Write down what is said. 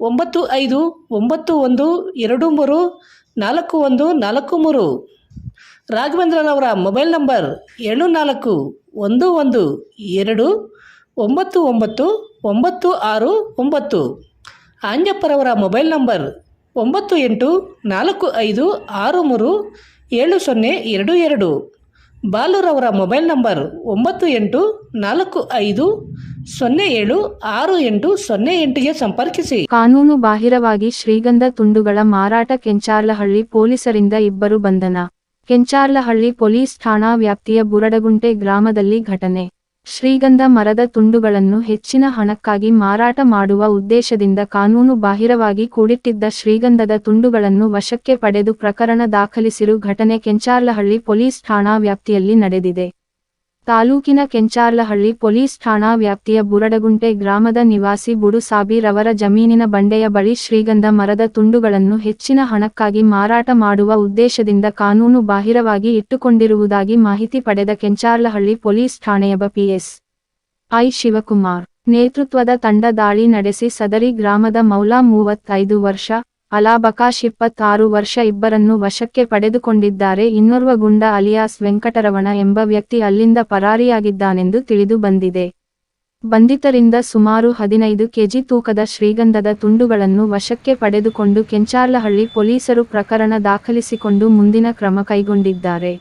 ಒಂಬತ್ತು ಐದು, ಒಂಬತ್ತು ಒಂದು, ಎರಡು ಮೂರು, ನಾಲ್ಕು ಒಂದು, ನಾಲ್ಕು ಮೂರು. ರಾಘವೇಂದ್ರನವರ ಮೊಬೈಲ್ ನಂಬರ್ ಏಳು ನಾಲ್ಕು, ಒಂದು ಒಂದು, ಎರಡು, ಒಂಬತ್ತು ಒಂಬತ್ತು ಒಂಬತ್ತು ಆರು ಒಂಬತ್ತು. ಆಂಜಪ್ಪರವರ ಮೊಬೈಲ್ ನಂಬರ್ ಒಂಬತ್ತು ಎಂಟು, ನಾಲ್ಕು ಐದು, ಆರು ಮೂರು, ಏಳು ಸೊನ್ನೆ, ಎರಡು ಎರಡು. ಬಾಲುರವರ ಮೊಬೈಲ್ ನಂಬರ್ ಒಂಬತ್ತು ಎಂಟು ನಾಲ್ಕು ಐದು ಸೊನ್ನೆ ಏಳು ಆರು ಎಂಟು ಸೊನ್ನೆ ಎಂಟಿಗೆ ಸಂಪರ್ಕಿಸಿ. ಕಾನೂನು ಬಾಹಿರವಾಗಿ ಶ್ರೀಗಂಧ ತುಂಡುಗಳ ಮಾರಾಟ ಕೆಂಚಾರ್ಲಹಳ್ಳಿ ಪೊಲೀಸರಿಂದ ಇಬ್ಬರು ಬಂಧನ. ಕೆಂಚಾರ್ಲಹಳ್ಳಿ ಪೊಲೀಸ್ ಠಾಣಾ ವ್ಯಾಪ್ತಿಯ ಬುರಡಗುಂಟೆ ಗ್ರಾಮದಲ್ಲಿ ಘಟನೆ. ಶ್ರೀಗಂಧ ಮರದ ತುಂಡುಗಳನ್ನು ಹೆಚ್ಚಿನ ಹಣಕ್ಕಾಗಿ ಮಾರಾಟ ಮಾಡುವ ಉದ್ದೇಶದಿಂದ ಕಾನೂನು ಬಾಹಿರವಾಗಿ ಕೂಡಿಟ್ಟಿದ್ದ ಶ್ರೀಗಂಧದ ತುಂಡುಗಳನ್ನು ವಶಕ್ಕೆ ಪಡೆದು ಪ್ರಕರಣ ದಾಖಲಿಸಿರು ಘಟನೆ ಕೆಂಚಾರ್ಲಹಳ್ಳಿ ಪೊಲೀಸ್ ಠಾಣಾ ವ್ಯಾಪ್ತಿಯಲ್ಲಿ ನಡೆದಿದೆ. ತಾಲೂಕಿನ ಕೆಂಚಾರ್ಲಹಳ್ಳಿ ಪೊಲೀಸ್ ಠಾಣಾ ವ್ಯಾಪ್ತಿಯ ಬುರಡಗುಂಟೆ ಗ್ರಾಮದ ನಿವಾಸಿ ಬುಡು ಸಾಬೀರ್ ಅವರ ಜಮೀನಿನ ಬಂಡೆಯ ಬಳಿ ಶ್ರೀಗಂಧ ಮರದ ತುಂಡುಗಳನ್ನು ಹೆಚ್ಚಿನ ಹಣಕ್ಕಾಗಿ ಮಾರಾಟ ಮಾಡುವ ಉದ್ದೇಶದಿಂದ ಕಾನೂನು ಬಾಹಿರವಾಗಿ ಇಟ್ಟುಕೊಂಡಿರುವುದಾಗಿ ಮಾಹಿತಿ ಪಡೆದ ಕೆಂಚಾರ್ಲಹಳ್ಳಿ ಪೊಲೀಸ್ ಠಾಣೆಯ ಪಿಎಸ್ ಐ ಶಿವಕುಮಾರ್ ನೇತೃತ್ವದ ತಂಡ ದಾಳಿ ನಡೆಸಿ ಸದರಿ ಗ್ರಾಮದ ಮೌಲಾ ಮೂವತ್ತೈದು ವರ್ಷ ಅಲಾ ಬಕಾಶ್ ಇಪ್ಪತ್ತಾರು ವರ್ಷ ಇಬ್ಬರನ್ನು ವಶಕ್ಕೆ ಪಡೆದುಕೊಂಡಿದ್ದಾರೆ. ಇನ್ನೋರ್ವ ಗುಂಡ ಅಲಿಯಾಸ್ ವೆಂಕಟರವಣ ಎಂಬ ವ್ಯಕ್ತಿ ಅಲ್ಲಿಂದ ಪರಾರಿಯಾಗಿದ್ದಾನೆಂದು ತಿಳಿದು ಬಂದಿದೆ. ಬಂಧಿತರಿಂದ ಸುಮಾರು ಹದಿನೈದು ಕೆಜಿ ತೂಕದ ಶ್ರೀಗಂಧದ ತುಂಡುಗಳನ್ನು ವಶಕ್ಕೆ ಪಡೆದುಕೊಂಡು ಕೆಂಚಾರ್ಲಹಳ್ಳಿ ಪೊಲೀಸರು ಪ್ರಕರಣ ದಾಖಲಿಸಿಕೊಂಡು ಮುಂದಿನ ಕ್ರಮ ಕೈಗೊಂಡಿದ್ದಾರೆ.